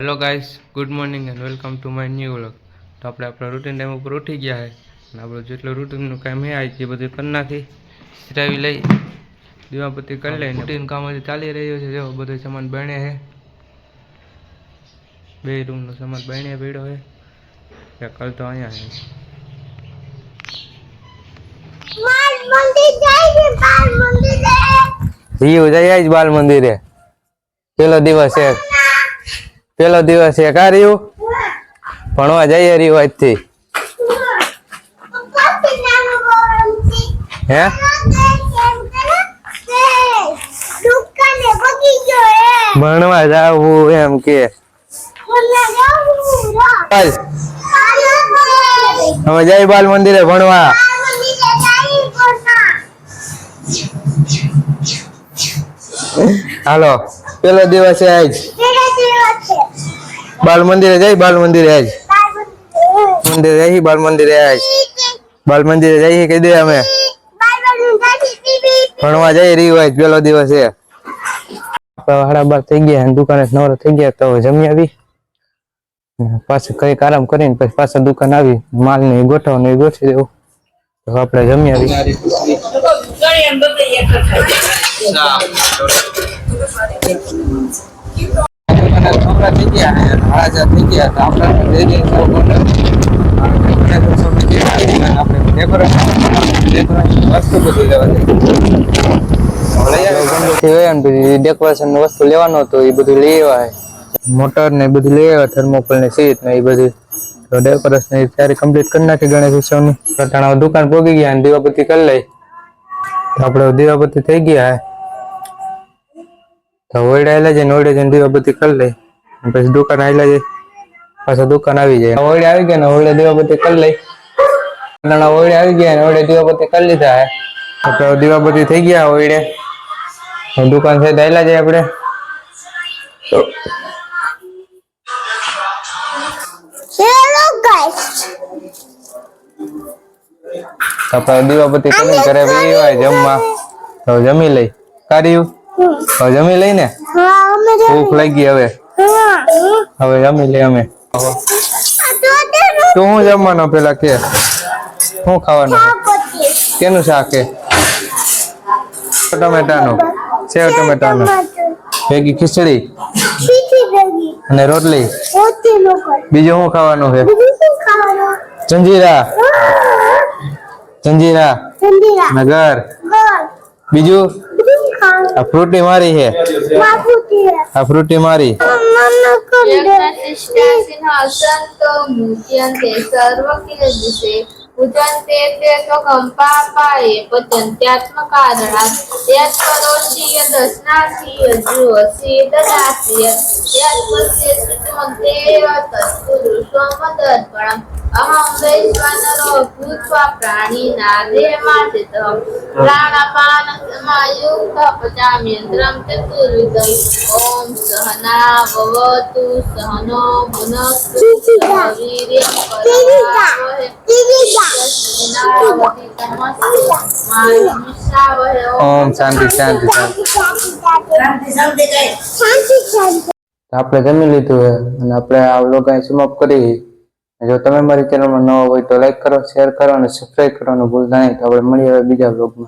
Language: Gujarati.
Hello guys good morning and welcome to my new vlog તો આપણે આપણા રૂટીન ટાઈમ ઉપર ઉઠી ગયા છે અને આપણું જેટલું રૂટીનનું કામ હે આજે એ બધું કરી નાખી. સિરાવી લઈ દીવાપતિ કરી લઈને. રૂટીન કામ હજી ચાલી રહ્યું છે. જો બધો સામાન બને છે બે રૂમનો સામાન બને પડ્યો છે એ કલ તો અહીંયા છે બાલ મંદિરે. પેલો દિવસ છે પેલો દિવસ એ કાર્યું. ભણવા જઈએ રહ્યું આજથી. હે? ભણવા જાવું એમ કે. હવે જઈ બાલ મંદિરે ભણવા. જાય હાલો. પેલો દિવસ આજ. બાલ મંદિરે જઈ બાલ મંદિરે આજ. મંદિરે જઈ બાલ મંદિરે આજ. બાલ મંદિરે જઈએ કહી દે અમે. ભણવા જઈ રહ્યું આજ પેલો દિવસ છે બાર થઈ ગયા અને દુકાને નવરો થઈ ગયા તો જમી આવી. ને પાછું કંઈક આરામ કરીને પછી પાછા દુકાન આવી માલ ને ગોઠવવાનું એ ગોઠવી દેવું. તો આપણે જમી આવી. છોકરા થઈ ગયા હાડા થઈ ગયા, તો આપણા આપણે ડેકોરેશન વસ્તુ ડેકોરેશન વસ્તુ લેવાનું હતું એ બધું લઈ આવ્યા મોટર ને બધું લઈ આવ્યા થર્મોકોલ ને સીટ ને એ બધું. તો ડેકોરેશન ત્યારે કમ્પ્લીટ કરી નાખી ગણેશ ઉત્સવની રટાણા દુકાન પોગી ગયા અને દીવાપતિ કરી લઈ. આપણે દીવાપતિ થઈ ગયા તો ઓરડા આવેલા છે ને ઓયડે જઈને દીવાપતિ કરી લઈ. પછી દુકાન આવેલા જાય પાછા દુકાન આવી જાય. ઓયડે આવી ગયા ને ઓયડે દીવાબત્તી કરી લઈ. નાના ઓયડે આવી ગયા ને ઓયડે દીવાબત્તી કરી લીધા હે. દીવાબત્તી થઈ ગયા ઓયડે દુકાન છે આવેલા જાય આપણે. હેલો ગાઈસ આપણે દીવાબત્તી કરીને ઘરે બી હોય જમવા. તો જમી લઈ. કાર્યું હવે જમી લઈ ને ભૂખ લાગી હવે. હવે જમી લે અમે. તો હું જમવાનો પેલા કે? શું ખાવાનું? કેનું શાક છે ટમેટાનું. સેવ ટમેટાનું. ભેગી ખીચડી? અને રોટલી? બીજું શું ખાવાનું છે? જંજીરા. જંજીરા. નગર. બીજું? આ ફ્રૂટી મારી છે. આ ફ્રૂટી મારી. મુખ્યંતે સર્વકિલ દિશે ભુજંતે તે તો કંપાપાએ પતંત્યાત્મ કારણા યત કરોષિ યદસ્નાસી યજુસી દદાસી યત પસ્ય સુતમંતે તત્પુરુષમ દર્પણમ અહમ વૈશ્વાનરો ભૂત્વા પ્રાણી નાદે માચિત પ્રાણાપાન प्राणिनादेमाचितः प्राणापानसमायुक्तः पचाम्यन्त्रं चतुर्विधम् ॐ सहना भवतु सहनो भुनक्तु सह वीर्यं करवावहै ટીવીગા तेजस्विनावधीतमस्तु मा विद्विषावहै ઓમ શાંતિ શાંતિ શાંતિ શાંતિ શાંતિ શાંતિ તો આપણે જમી લીધું છે અને આપણે આ વ્લોગ અહીં સમાપ્ત કરી જો તમે મારી ચેનલમાં નવા હોય તો લાઈક કરો શેર કરો અને સબસ્ક્રાઈબ કરવાનું ભૂલતા નહીં તો આપણે મળીએ હવે બીજા વ્લોગમાં